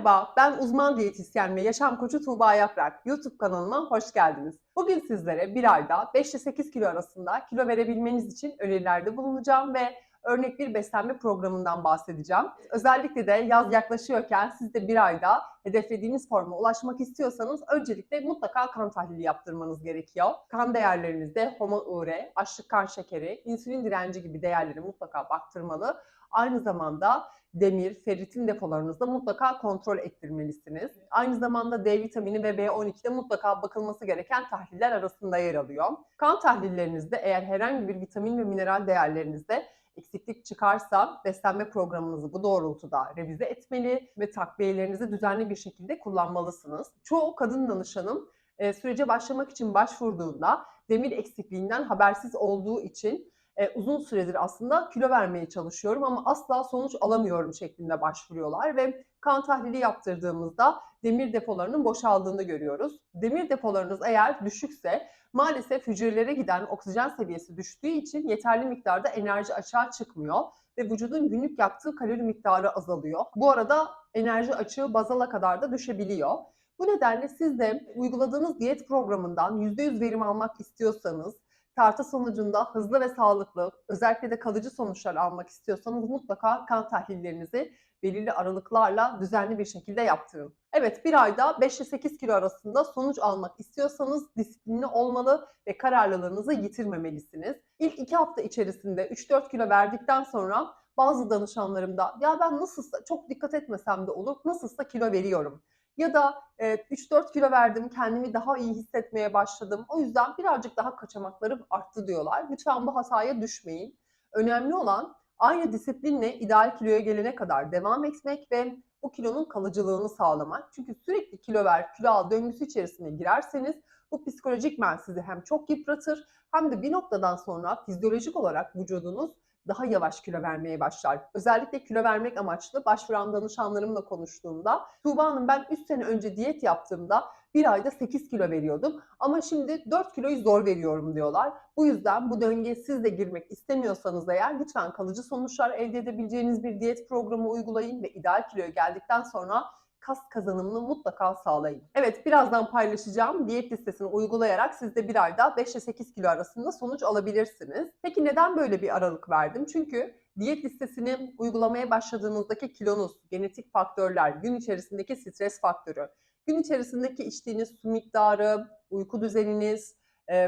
Merhaba, ben uzman diyetisyen ve yaşam koçu Tuğba Yaprak. YouTube kanalıma hoş geldiniz. Bugün sizlere bir ayda 5 ile 8 kilo arasında kilo verebilmeniz için önerilerde bulunacağım ve örnek bir beslenme programından bahsedeceğim. Özellikle de yaz yaklaşıyorken siz de bir ayda hedeflediğiniz forma ulaşmak istiyorsanız öncelikle mutlaka kan tahlili yaptırmanız gerekiyor. Kan değerlerinizde HOMA-IR, açlık kan şekeri, insülin direnci gibi değerleri mutlaka baktırmalı. Aynı zamanda demir, ferritin depolarınızda mutlaka kontrol ettirmelisiniz. Aynı zamanda D vitamini ve B12 de mutlaka bakılması gereken tahliller arasında yer alıyor. Kan tahlillerinizde eğer herhangi bir vitamin ve mineral değerlerinizde eksiklik çıkarsa beslenme programınızı bu doğrultuda revize etmeli ve takviyelerinizi düzenli bir şekilde kullanmalısınız. Çoğu kadın danışanım e, sürece başlamak için başvurduğunda demir eksikliğinden habersiz olduğu için e, uzun süredir aslında kilo vermeye çalışıyorum ama asla sonuç alamıyorum şeklinde başvuruyorlar ve kan tahlili yaptırdığımızda demir depolarının boşaldığını görüyoruz. Demir depolarınız eğer düşükse maalesef hücrelere giden oksijen seviyesi düştüğü için yeterli miktarda enerji açığa çıkmıyor ve vücudun günlük yaktığı kalori miktarı azalıyor. Bu arada enerji açığı bazala kadar da düşebiliyor. Bu nedenle siz de uyguladığınız diyet programından %100 verim almak istiyorsanız tartı sonucunda hızlı ve sağlıklı, özellikle de kalıcı sonuçlar almak istiyorsanız mutlaka kan tahlillerinizi belirli aralıklarla düzenli bir şekilde yaptırın. Evet bir ayda 5 ile 8 kilo arasında sonuç almak istiyorsanız disiplinli olmalı ve kararlılığınızı yitirmemelisiniz. İlk 2 hafta içerisinde 3-4 kilo verdikten sonra bazı danışanlarımda ya ben nasılsa çok dikkat etmesem de olur nasılsa kilo veriyorum. Ya da e, 3-4 kilo verdim, kendimi daha iyi hissetmeye başladım. O yüzden birazcık daha kaçamaklarım arttı diyorlar. Lütfen bu hataya düşmeyin. Önemli olan aynı disiplinle ideal kiloya gelene kadar devam etmek ve bu kilonun kalıcılığını sağlamak. Çünkü sürekli kilo ver, kilo al döngüsü içerisine girerseniz bu psikolojikmen sizi hem çok yıpratır hem de bir noktadan sonra fizyolojik olarak vücudunuz daha yavaş kilo vermeye başlar. Özellikle kilo vermek amaçlı başvuran danışanlarımla konuştuğumda Tuğba Hanım ben 3 sene önce diyet yaptığımda bir ayda 8 kilo veriyordum ama şimdi 4 kiloyu zor veriyorum diyorlar. Bu yüzden bu döngüye siz de girmek istemiyorsanız eğer lütfen kalıcı sonuçlar elde edebileceğiniz bir diyet programı uygulayın ve ideal kiloya geldikten sonra kas kazanımını mutlaka sağlayın. Evet birazdan paylaşacağım diyet listesini uygulayarak siz de bir ayda 5 ile 8 kilo arasında sonuç alabilirsiniz. Peki neden böyle bir aralık verdim? Çünkü diyet listesini uygulamaya başladığınızdaki kilonuz, genetik faktörler, gün içerisindeki stres faktörü, gün içerisindeki içtiğiniz su miktarı, uyku düzeniniz,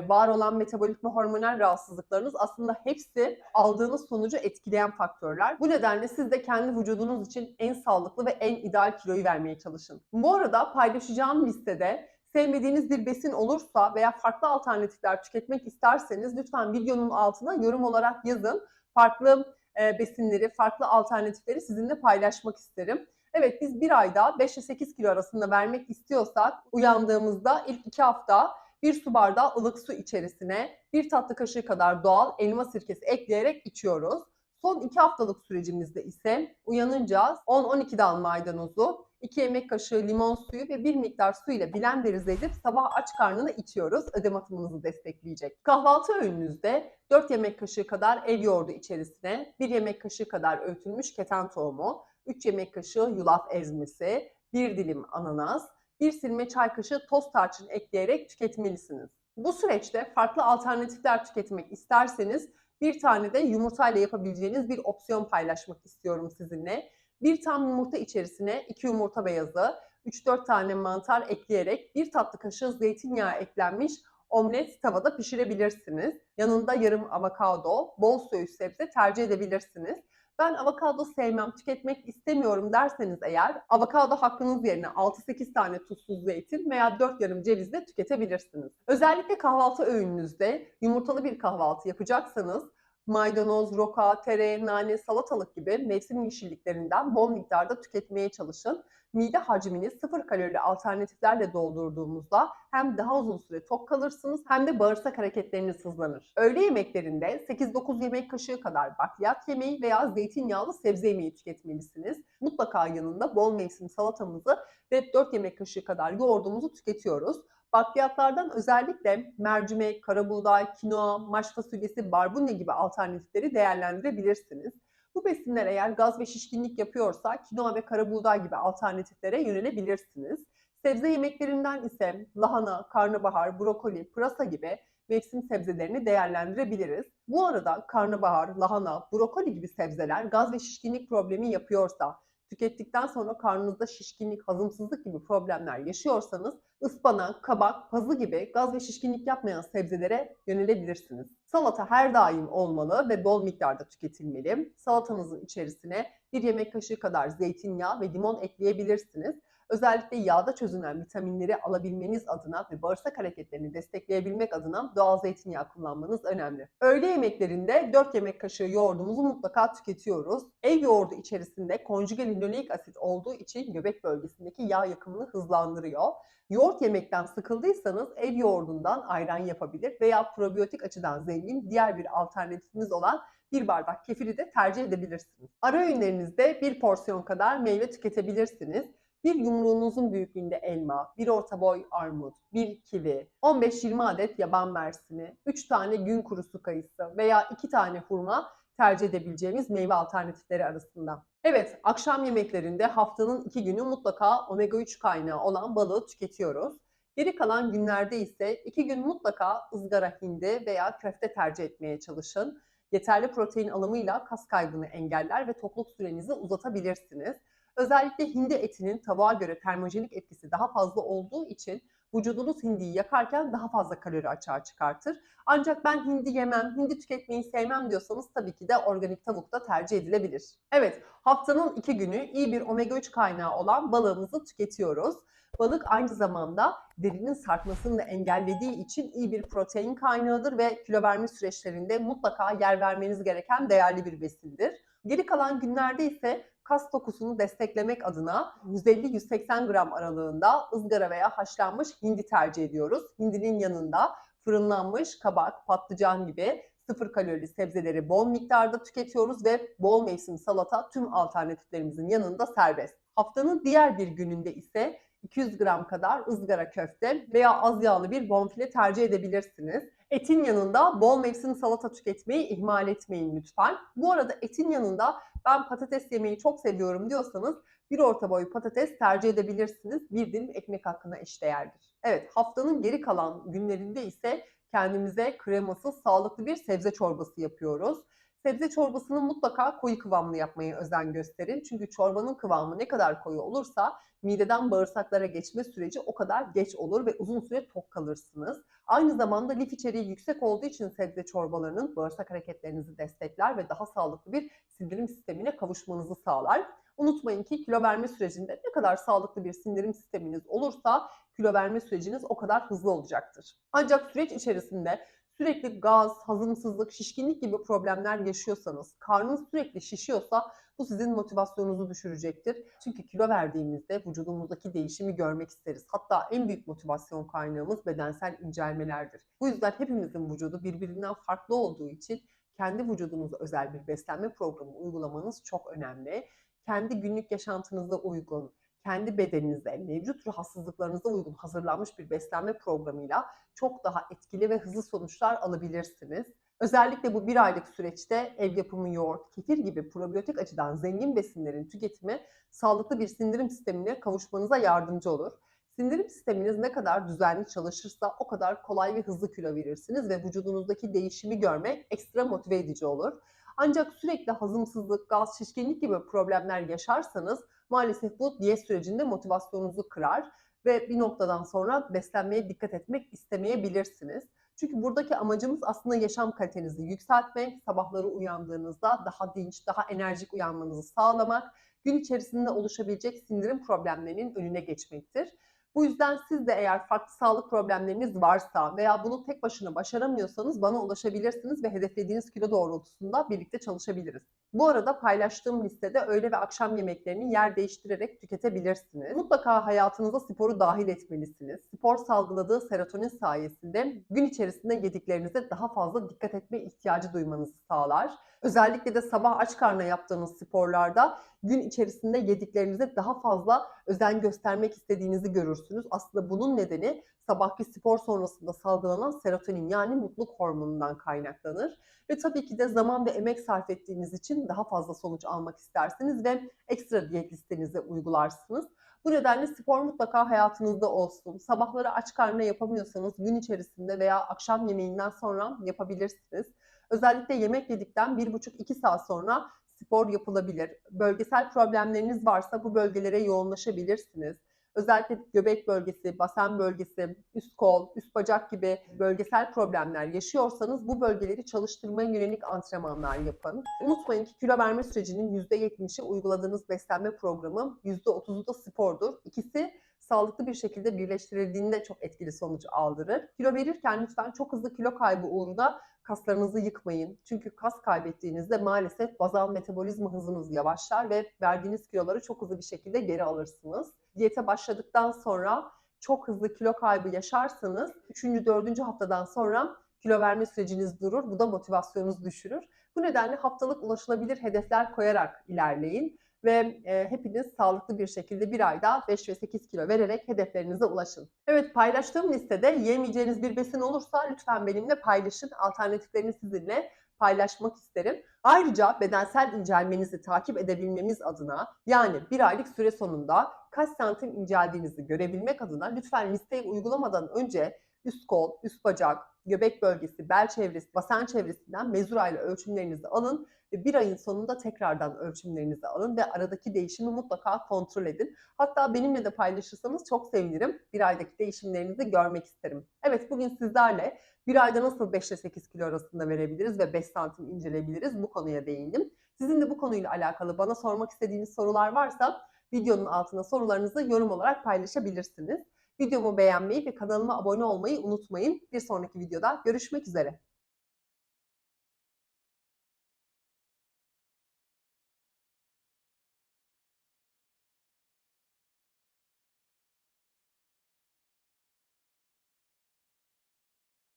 var olan metabolik ve hormonal rahatsızlıklarınız aslında hepsi aldığınız sonucu etkileyen faktörler. Bu nedenle siz de kendi vücudunuz için en sağlıklı ve en ideal kiloyu vermeye çalışın. Bu arada paylaşacağım listede sevmediğiniz bir besin olursa veya farklı alternatifler tüketmek isterseniz lütfen videonun altına yorum olarak yazın. Farklı besinleri, farklı alternatifleri sizinle paylaşmak isterim. Evet biz bir ayda 5 ile 8 kilo arasında vermek istiyorsak uyandığımızda ilk 2 hafta bir su bardağı ılık su içerisine bir tatlı kaşığı kadar doğal elma sirkesi ekleyerek içiyoruz. Son 2 haftalık sürecimizde ise uyanınca 10-12 dal maydanozu, 2 yemek kaşığı limon suyu ve bir miktar su ile blenderize edip sabah aç karnına içiyoruz. Ödem atımınızı destekleyecek. Kahvaltı öğününüzde 4 yemek kaşığı kadar el yoğurdu içerisine, 1 yemek kaşığı kadar öğütülmüş keten tohumu, 3 yemek kaşığı yulaf ezmesi, 1 dilim ananas, bir silme çay kaşığı toz tarçın ekleyerek tüketmelisiniz. Bu süreçte farklı alternatifler tüketmek isterseniz bir tane de yumurtayla yapabileceğiniz bir opsiyon paylaşmak istiyorum sizinle. Bir tam yumurta içerisine 2 yumurta beyazı, 3-4 tane mantar ekleyerek bir tatlı kaşığı zeytinyağı eklenmiş omlet tavada pişirebilirsiniz. Yanında yarım avokado, bol söğüş sebze tercih edebilirsiniz ben avokado sevmem, tüketmek istemiyorum derseniz eğer avokado hakkınız yerine 6-8 tane tuzsuz zeytin veya 4 yarım ceviz de tüketebilirsiniz. Özellikle kahvaltı öğününüzde yumurtalı bir kahvaltı yapacaksanız maydanoz, roka, tere, nane, salatalık gibi mevsim yeşilliklerinden bol miktarda tüketmeye çalışın. Mide hacmini sıfır kalorili alternatiflerle doldurduğumuzda hem daha uzun süre tok kalırsınız hem de bağırsak hareketleriniz hızlanır. Öğle yemeklerinde 8-9 yemek kaşığı kadar bakliyat yemeği veya zeytinyağlı sebze yemeği tüketmelisiniz. Mutlaka yanında bol mevsim salatamızı ve 4 yemek kaşığı kadar yoğurdumuzu tüketiyoruz. Bakliyatlardan özellikle mercimek, karabuğday, kinoa, maş fasulyesi, barbunya gibi alternatifleri değerlendirebilirsiniz. Bu besinler eğer gaz ve şişkinlik yapıyorsa kinoa ve kara buğday gibi alternatiflere yönelebilirsiniz. Sebze yemeklerinden ise lahana, karnabahar, brokoli, pırasa gibi mevsim sebzelerini değerlendirebiliriz. Bu arada karnabahar, lahana, brokoli gibi sebzeler gaz ve şişkinlik problemi yapıyorsa, tükettikten sonra karnınızda şişkinlik, hazımsızlık gibi problemler yaşıyorsanız ıspanak, kabak, pazı gibi gaz ve şişkinlik yapmayan sebzelere yönelebilirsiniz. Salata her daim olmalı ve bol miktarda tüketilmeli. Salatanızın içerisine bir yemek kaşığı kadar zeytinyağı ve limon ekleyebilirsiniz. Özellikle yağda çözünen vitaminleri alabilmeniz adına ve bağırsak hareketlerini destekleyebilmek adına doğal zeytinyağı kullanmanız önemli. Öğle yemeklerinde 4 yemek kaşığı yoğurdumuzu mutlaka tüketiyoruz. Ev yoğurdu içerisinde konjüge linoleik asit olduğu için göbek bölgesindeki yağ yakımını hızlandırıyor. Yoğurt yemekten sıkıldıysanız ev yoğurdundan ayran yapabilir veya probiyotik açıdan zengin diğer bir alternatifimiz olan bir bardak kefiri de tercih edebilirsiniz. Ara öğünlerinizde bir porsiyon kadar meyve tüketebilirsiniz. Bir yumruğunuzun büyüklüğünde elma, bir orta boy armut, bir kivi, 15-20 adet yaban mersini, 3 tane gün kurusu kayısı veya 2 tane hurma tercih edebileceğimiz meyve alternatifleri arasında. Evet, akşam yemeklerinde haftanın 2 günü mutlaka omega 3 kaynağı olan balığı tüketiyoruz. Geri kalan günlerde ise 2 gün mutlaka ızgara hindi veya köfte tercih etmeye çalışın. Yeterli protein alımıyla kas kaybını engeller ve tokluk sürenizi uzatabilirsiniz. Özellikle hindi etinin tavuğa göre termojenik etkisi daha fazla olduğu için vücudunuz hindiyi yakarken daha fazla kalori açığa çıkartır. Ancak ben hindi yemem, hindi tüketmeyi sevmem diyorsanız tabii ki de organik tavuk da tercih edilebilir. Evet, haftanın iki günü iyi bir omega 3 kaynağı olan balığımızı tüketiyoruz. Balık aynı zamanda derinin sarkmasını da engellediği için iyi bir protein kaynağıdır ve kilo verme süreçlerinde mutlaka yer vermeniz gereken değerli bir besindir. Geri kalan günlerde ise kas dokusunu desteklemek adına 150-180 gram aralığında ızgara veya haşlanmış hindi tercih ediyoruz. Hindinin yanında fırınlanmış kabak, patlıcan gibi sıfır kalorili sebzeleri bol miktarda tüketiyoruz ve bol mevsim salata tüm alternatiflerimizin yanında serbest. Haftanın diğer bir gününde ise 200 gram kadar ızgara köfte veya az yağlı bir bonfile tercih edebilirsiniz. Etin yanında bol mevsim salata tüketmeyi ihmal etmeyin lütfen. Bu arada etin yanında ben patates yemeyi çok seviyorum diyorsanız bir orta boy patates tercih edebilirsiniz. Bir dilim ekmek hakkına eşdeğerdir. Evet haftanın geri kalan günlerinde ise kendimize kremasız sağlıklı bir sebze çorbası yapıyoruz. Sebze çorbasını mutlaka koyu kıvamlı yapmaya özen gösterin. Çünkü çorbanın kıvamı ne kadar koyu olursa mideden bağırsaklara geçme süreci o kadar geç olur ve uzun süre tok kalırsınız. Aynı zamanda lif içeriği yüksek olduğu için sebze çorbalarının bağırsak hareketlerinizi destekler ve daha sağlıklı bir sindirim sistemine kavuşmanızı sağlar. Unutmayın ki kilo verme sürecinde ne kadar sağlıklı bir sindirim sisteminiz olursa kilo verme süreciniz o kadar hızlı olacaktır. Ancak süreç içerisinde sürekli gaz, hazımsızlık, şişkinlik gibi problemler yaşıyorsanız, karnınız sürekli şişiyorsa bu sizin motivasyonunuzu düşürecektir. Çünkü kilo verdiğimizde vücudumuzdaki değişimi görmek isteriz. Hatta en büyük motivasyon kaynağımız bedensel incelmelerdir. Bu yüzden hepimizin vücudu birbirinden farklı olduğu için kendi vücudunuza özel bir beslenme programı uygulamanız çok önemli. Kendi günlük yaşantınıza uygun, kendi bedeninize, mevcut rahatsızlıklarınıza uygun hazırlanmış bir beslenme programıyla çok daha etkili ve hızlı sonuçlar alabilirsiniz. Özellikle bu bir aylık süreçte ev yapımı yoğurt, kefir gibi probiyotik açıdan zengin besinlerin tüketimi sağlıklı bir sindirim sistemine kavuşmanıza yardımcı olur. Sindirim sisteminiz ne kadar düzenli çalışırsa o kadar kolay ve hızlı kilo verirsiniz ve vücudunuzdaki değişimi görmek ekstra motive edici olur. Ancak sürekli hazımsızlık, gaz, şişkinlik gibi problemler yaşarsanız maalesef bu diyet sürecinde motivasyonunuzu kırar ve bir noktadan sonra beslenmeye dikkat etmek istemeyebilirsiniz. Çünkü buradaki amacımız aslında yaşam kalitenizi yükseltmek, sabahları uyandığınızda daha dinç, daha enerjik uyanmanızı sağlamak, gün içerisinde oluşabilecek sindirim problemlerinin önüne geçmektir. Bu yüzden siz de eğer farklı sağlık problemleriniz varsa veya bunu tek başına başaramıyorsanız bana ulaşabilirsiniz ve hedeflediğiniz kilo doğrultusunda birlikte çalışabiliriz. Bu arada paylaştığım listede öğle ve akşam yemeklerini yer değiştirerek tüketebilirsiniz. Mutlaka hayatınıza sporu dahil etmelisiniz. Spor salgıladığı serotonin sayesinde gün içerisinde yediklerinize daha fazla dikkat etme ihtiyacı duymanızı sağlar. Özellikle de sabah aç karnına yaptığınız sporlarda gün içerisinde yediklerinize daha fazla özen göstermek istediğinizi görürsünüz. Aslında bunun nedeni sabahki spor sonrasında salgılanan serotonin yani mutluluk hormonundan kaynaklanır. Ve tabii ki de zaman ve emek sarf ettiğiniz için daha fazla sonuç almak istersiniz ve ekstra diyet listenize uygularsınız. Bu nedenle spor mutlaka hayatınızda olsun. Sabahları aç karnına yapamıyorsanız gün içerisinde veya akşam yemeğinden sonra yapabilirsiniz. Özellikle yemek yedikten 1,5-2 saat sonra spor yapılabilir. Bölgesel problemleriniz varsa bu bölgelere yoğunlaşabilirsiniz. Özellikle göbek bölgesi, basen bölgesi, üst kol, üst bacak gibi bölgesel problemler yaşıyorsanız bu bölgeleri çalıştırmaya yönelik antrenmanlar yapın. Unutmayın ki kilo verme sürecinin %70'i uyguladığınız beslenme programı, %30'u da spordur. İkisi sağlıklı bir şekilde birleştirildiğinde çok etkili sonuç aldırır. Kilo verirken lütfen çok hızlı kilo kaybı uğruna kaslarınızı yıkmayın. Çünkü kas kaybettiğinizde maalesef bazal metabolizma hızınız yavaşlar ve verdiğiniz kiloları çok hızlı bir şekilde geri alırsınız. Diyete başladıktan sonra çok hızlı kilo kaybı yaşarsanız 3. 4. haftadan sonra kilo verme süreciniz durur. Bu da motivasyonunuzu düşürür. Bu nedenle haftalık ulaşılabilir hedefler koyarak ilerleyin ve e, hepiniz sağlıklı bir şekilde bir ayda 5 ve 8 kilo vererek hedeflerinize ulaşın. Evet paylaştığım listede yemeyeceğiniz bir besin olursa lütfen benimle paylaşın. Alternatiflerini sizinle paylaşmak isterim. Ayrıca bedensel incelmenizi takip edebilmemiz adına yani bir aylık süre sonunda kaç santim inceldiğinizi görebilmek adına lütfen listeyi uygulamadan önce üst kol, üst bacak, göbek bölgesi, bel çevresi, basen çevresinden mezura ile ölçümlerinizi alın ve bir ayın sonunda tekrardan ölçümlerinizi alın ve aradaki değişimi mutlaka kontrol edin. Hatta benimle de paylaşırsanız çok sevinirim. Bir aydaki değişimlerinizi görmek isterim. Evet bugün sizlerle bir ayda nasıl 5 ile 8 kilo arasında verebiliriz ve 5 santim inceleyebiliriz bu konuya değindim. Sizin de bu konuyla alakalı bana sormak istediğiniz sorular varsa videonun altına sorularınızı yorum olarak paylaşabilirsiniz. Videomu beğenmeyi ve kanalıma abone olmayı unutmayın. Bir sonraki videoda görüşmek üzere.